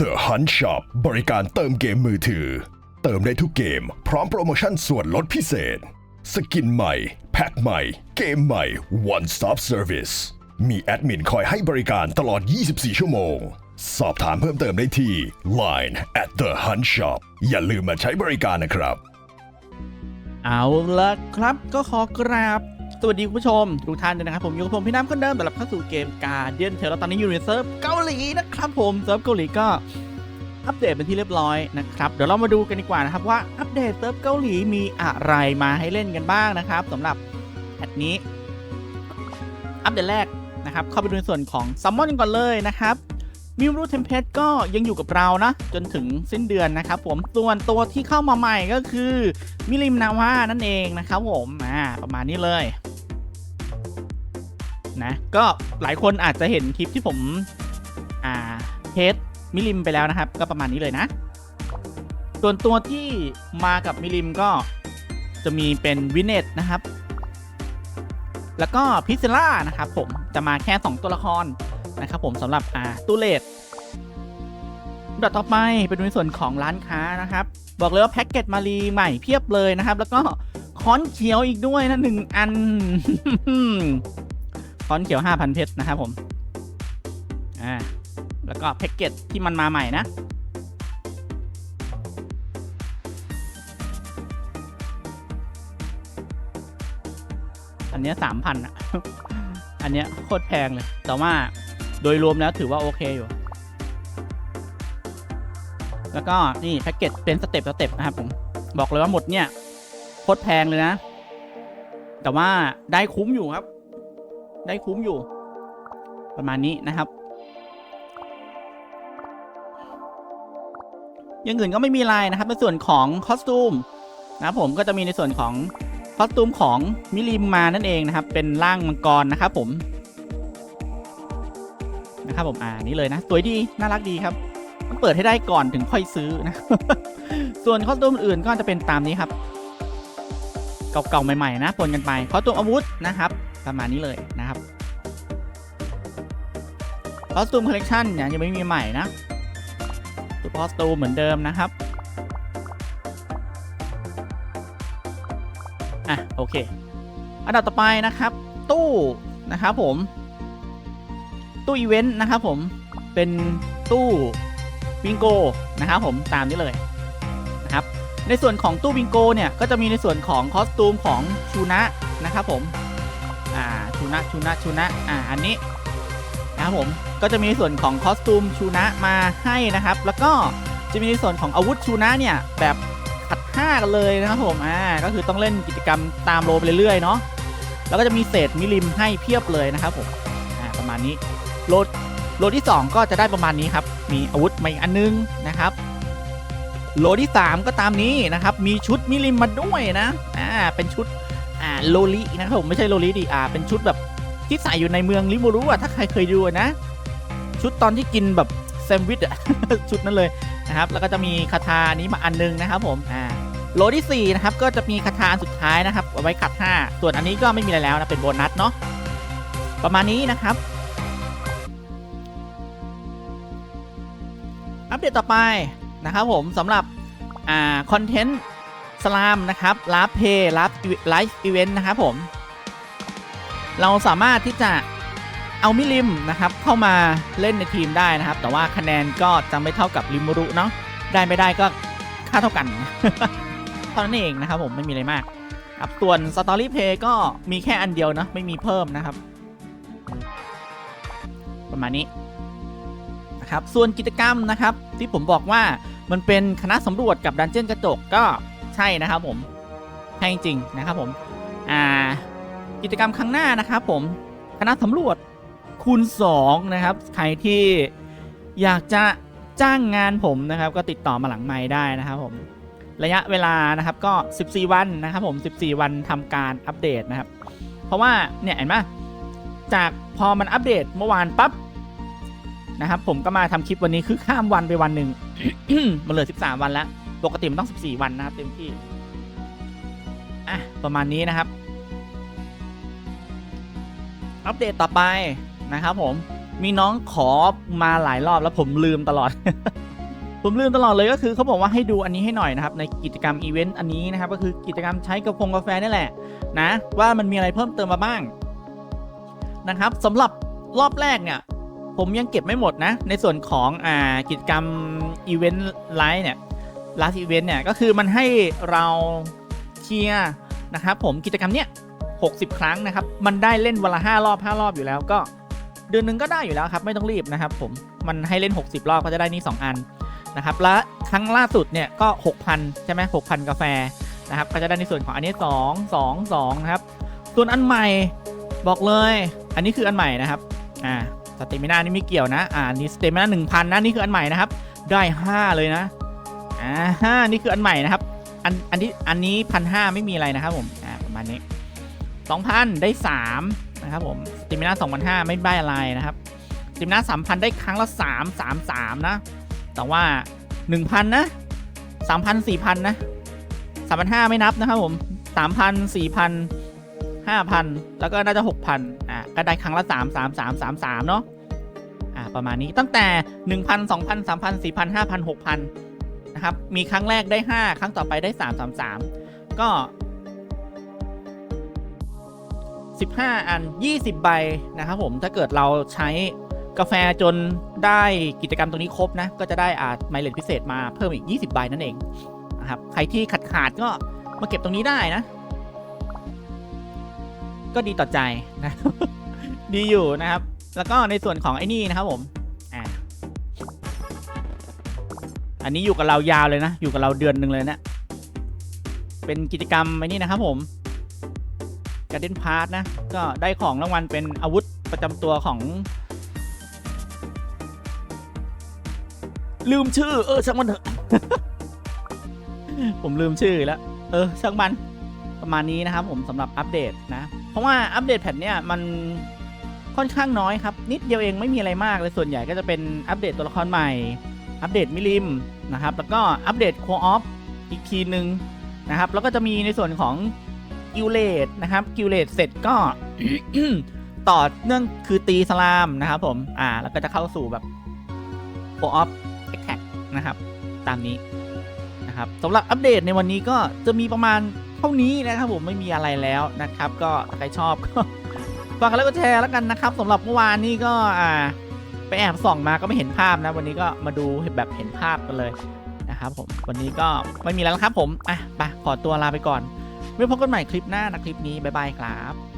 The Hunt Shop บริการเติมเกมมือถือ เติมได้ทุกเกม พร้อมโปรโมชั่นส่วนลดพิเศษ สกินใหม่ แพ็คใหม่ เกมใหม่ One Stop Service มีแอดมินคอยให้บริการตลอด 24 ชั่วโมง สอบถามเพิ่มเติมได้ที่ Line at the Hunt Shop อย่าลืมมาใช้บริการนะครับ เอาละครับก็ขอกราบ สวัสดีคุณผู้ชมทุกท่านด้วยนะครับผมอยู่กับผมพี่น้ำคนเดิมต้อนรับเข้าสู่เกมการเดียนเทลตอนนี้อยู่ในเซิร์ฟเกาหลีนะครับผมเซิร์ฟเกาหลีก็อัปเดตเป็นที่เรียบร้อยนะครับเดี๋ยวเรามาดูกันดีกว่านะครับว่าอัปเดตเซิร์ฟเกาหลีมีอะไรมาให้เล่นกันบ้างนะครับสำหรับแพทนี้ อัปเดตแรกนะครับเข้าไปดูในส่วนของซัมมอนก่อนเลยนะครับมิวรูเทมเพสก็ยังอยู่กับเรานะ จนถึงสิ้นเดือนนะครับผมส่วนตัวที่เข้ามาใหม่ก็คือมิลิมนาวานั่นเองนะครับผมอ่าประมาณนี้เลย นะ ก็หลายคนอาจจะเห็นคลิปที่ผมอ่าเทสมิลิมไปแล้วนะครับ ก็ประมาณนี้เลยนะ ส่วนตัวที่มากับมิลิมก็จะมีเป็นวินเนตนะครับ แล้วก็พิซซิล่านะครับผมจะมาแค่ 2 ตัวละครนะครับผมสำหรับอ่าตูเลตลำดับต่อไปเป็นในส่วนของร้านค้านะครับ บอกเลยว่าแพ็กเกจมารีใหม่เพียบเลยนะครับ แล้วก็ค้อนเขียวอีกด้วยนะหนึ่งอัน คอนเขียว 5,000 เพชรนะครับผม อ่า แล้วก็แพ็กเกจที่มันมาใหม่นะ อันนี้สามพันอะ อันนี้โคตรแพงเลย แต่ว่าโดยรวมแล้วถือว่าโอเคอยู่แล้วก็นี่แพ็กเกจเป็นสเต็ปสเต็ปนะครับผมบอกเลยว่าหมดเนี่ยโคตรแพงเลยนะ แต่ว่าได้คุ้มอยู่ครับ ได้คุ้มอยู่ ประมาณนี้นะครับอยังอื่นก็ไม่มีอะไรนะครับในส่วนของคอสตูมนะผมก็จะมีในส่วนของคอสตูมของมิลิมมานั่นเองนะครับ เป็นร่างมังกรนะครับผมนะครับผมอ่านี่เลยนะ สวยดีน่ารักดีครับต้องเปิดให้ได้ก่อนถึงค่อยซื้อนะ ส่วนคอสตูมอื่นก็จะเป็นตามนี้ครับ เก่าๆใหม่ๆนะปนกันไปคอสตูมอาวุธนะครับ ประมาณนี้เลย คอสตูมคอลเลกชันเนี่ยยังไม่มีใหม่นะตัวคอสตูมเหมือนเดิมนะครับ อะ โอเค อันดับต่อไปนะครับ ตู้นะครับผม ตู้อีเวนต์นะครับผม เป็นตู้บิงโกนะครับผมตามนี้เลยนะครับ ในส่วนของตู้บิงโกเนี่ย ก็จะมีในส่วนของคอสตูมของชูนะนะครับผม อ่า ชูนะ ชูนะ ชูนะ อ่า อันนี้ นะครับผมก็จะมีส่วนของคอสตูมชูนะมาให้นะครับ แล้วก็จะมีส่วนของอาวุธชูนะเนี่ยแบบขัดห้ากันเลยนะครับผมอ่าก็คือต้องเล่นกิจกรรมตามโลไปเรื่อยๆเนาะแล้วก็จะมีเศษมิลิมให้เพียบเลยนะครับผมอ่าประมาณนี้โลดโลที่ 2 ก็จะได้ประมาณนี้ครับ มีอาวุธมาอีกอันนึงนะครับ โลที่ 3 ก็ตามนี้นะครับ มีชุดมิลิมมาด้วยนะ อ่า เป็นชุด อ่า โลลินะครับผม ไม่ใช่โลลิดิ อ่า เป็นชุดแบบ ที่ใส่อยู่ในเมืองลิมูรุอะถ้าใครเคยดูนะ ชุดตอนที่กินแบบแซมวิชอะชุดนั้นเลยนะครับแล้วก็จะมีคาถานี้มาอันนึงนะครับผมอ่าโลที่4นะครับก็จะมีคาถาอันสุดท้ายนะครับเอาไว้ขัด 5 ส่วนอันนี้ก็ไม่มีอะไรแล้วนะเป็นโบนัสเนาะประมาณนี้นะครับ อัปเดตต่อไปนะครับผมสำหรับอ่าคอนเทนต์สลามนะครับรับเพย์รับไลฟ์อีเวนต์นะครับผม เราสามารถที่จะเอามิลิมนะครับเข้ามาเล่นในทีมได้นะครับ แต่ว่าคะแนนก็จะไม่เท่ากับริมูรุเนาะได้ไม่ได้ก็ค่าเท่ากันเท่านั้นเองนะครับผมไม่มีอะไรมากครับส่วนสตอรี่เพย์ก็มีแค่อันเดียวนะไม่มีเพิ่มนะครับ ประมาณนี้นะครับส่วนกิจกรรมนะครับ ที่ผมบอกว่ามันเป็นคณะสำรวจกับดันเจี้ยนกระจกก็ใช่นะครับผมใช่จริงนะครับผมอ่า กิจกรรมครั้งหน้านะครับผมคณะสำรวจคูณ2นะครับใครที่อยากจะจ้างงานผมนะครับ ก็ติดต่อมาหลังไม้ได้นะครับผมระยะเวลานะครับก็ 14 วันนะครับผม 14 วันทำการอัปเดตนะครับ เพราะว่าเนี่ยเห็นไหมจากพอมันอัปเดตเมื่อวานปั๊บนะครับ ผมก็มาทำคลิปวันนี้คือข้ามวันไปวันหนึ่งมันเหลือ 13 วันแล้ว ปกติมันต้อง 14 วันนะครับเต็มที่อะประมาณนี้นะครับ อัปเดตต่อไปนะครับผมมีน้องขอมาหลายรอบแล้วผมลืมตลอด ผมลืมตลอดเลยก็คือเขาบอกว่าให้ดูอันนี้ให้หน่อยนะครับ ในกิจกรรมอีเวนต์อันนี้นะครับ ก็คือกิจกรรมใช้กระพงกาแฟนี่แหละนะ ว่ามันมีอะไรเพิ่มเติมมาบ้างนะครับสำหรับรอบแรกเนี่ย ผมยังเก็บไม่หมดนะ ในส่วนของอ่ากิจกรรมอีเวนต์ไลฟ์เนี่ย last event เนี่ยก็คือมันให้เราเคลียร์นะครับผมกิจกรรมเนี้ย 60 ครั้งนะครับ มันได้เล่นวันละ 5 รอบ 5 รอบอยู่แล้วก็เดือนหนึงก็ได้อยู่แล้วครับ ไม่ต้องรีบนะครับผมมันให้เล่น 60 รอบก็จะได้นี่ 2 อันนะครับและครั้งล่าสุดเนี่ยก็ 6,000 ใช่ไหม6,000 กาแฟนะครับก็จะได้ในส่วนของอันนี้ 2 2 2นะครับส่วนอันใหม่บอกเลย อันนี้คืออันใหม่นะครับอ่าสเตมินานี่ไม่เกี่ยวนะอ่านี่สเตมินา1,000นนะนี่คืออันใหม่นะครับ ได้ 5 เลยนะอ่านี่คืออันใหม่นะครับอันอันที่อันนี้พันห้าไม่มีอะไรนะครับผมอ่าประมาณนี้ สองพันได้สามนะครับผมสติมิน่าสองพันห้าไม่ได้อะไรนะครับสติมิน่าสามพันได้ครั้งละสามสามสามนะ แต่ว่าหนึ่งพันนะสามพันสี่พันนะสามพันห้าไม่นับนะครับผมสามพันสี่พันห้าพันแล้วก็น่าจะหกพันอ่าก็ได้ครั้งละสามสามสามสามเนาะอ่าประมาณนี้ตั้งแต่หนึ่งพันสองพันสามพันสี่พันห้าพันหกพันนะครับ มีครั้งแรกได้ 5 ครั้งต่อไปได้ 3 3 3 ก็ 15 อัน 20 ใบนะครับผมถ้าเกิดเราใช้กาแฟจนได้กิจกรรมตรงนี้ครบนะ ก็จะได้อาจไมเลนพิเศษมาเพิ่มอีก 20 ใบนั่นเองนะครับใครที่ขาดขาดก็มาเก็บตรงนี้ได้นะ ก็ดีต่อใจนะ ดีอยู่นะครับ แล้วก็ในส่วนของไอ้นี่นะครับผมอ่าอันนี้อยู่กับเรายาวเลยนะ อยู่กับเราเดือนหนึ่งเลยนะ เป็นกิจกรรมไอ้นี่นะครับผม การเด้นพาร์ทนะ ก็ได้ของรางวัลเป็นอาวุธประจำตัวของ ลืมชื่อ เออช่างมันเถอะ ผมลืมชื่อแล้ว เออช่างมันประมาณนี้นะครับผมสำหรับอัปเดตนะ เพราะว่าอัปเดตแพทเนี่ยมันค่อนข้างน้อยครับ นิดเดียวเองไม่มีอะไรมากเลยส่วนใหญ่ก็จะเป็นอัปเดตตัวละครใหม่ อัปเดตมิลิมนะครับ แล้วก็อัปเดตโคออฟอีกทีหนึ่งนะครับ แล้วก็จะมีในส่วนของ กิลเลตนะครับกิลเลตเสร็จก็ต่อเนื่องคือตีสลามนะครับผม อ่า แล้วก็จะเข้าสู่แบบโคออฟแท็กนะครับ ตามนี้นะครับสำหรับอัปเดตในวันนี้ก็จะมีประมาณเท่านี้นะครับผมไม่มีอะไรแล้วนะครับ ก็ถ้าใครชอบก็ฝากกันแล้วก็แชร์แล้วกันนะครับสำหรับเมื่อวานนี้ก็อ่า ไปแอบส่องมาก็ไม่เห็นภาพนะ วันนี้ก็มาดูแบบเห็นภาพกันเลยนะครับผมวันนี้ก็ไม่มีแล้วครับผมอะไปขอตัวลาไปก่อน ไว้พบกันใหม่คลิปหน้านะคลิปนี้บ๊ายบายครับ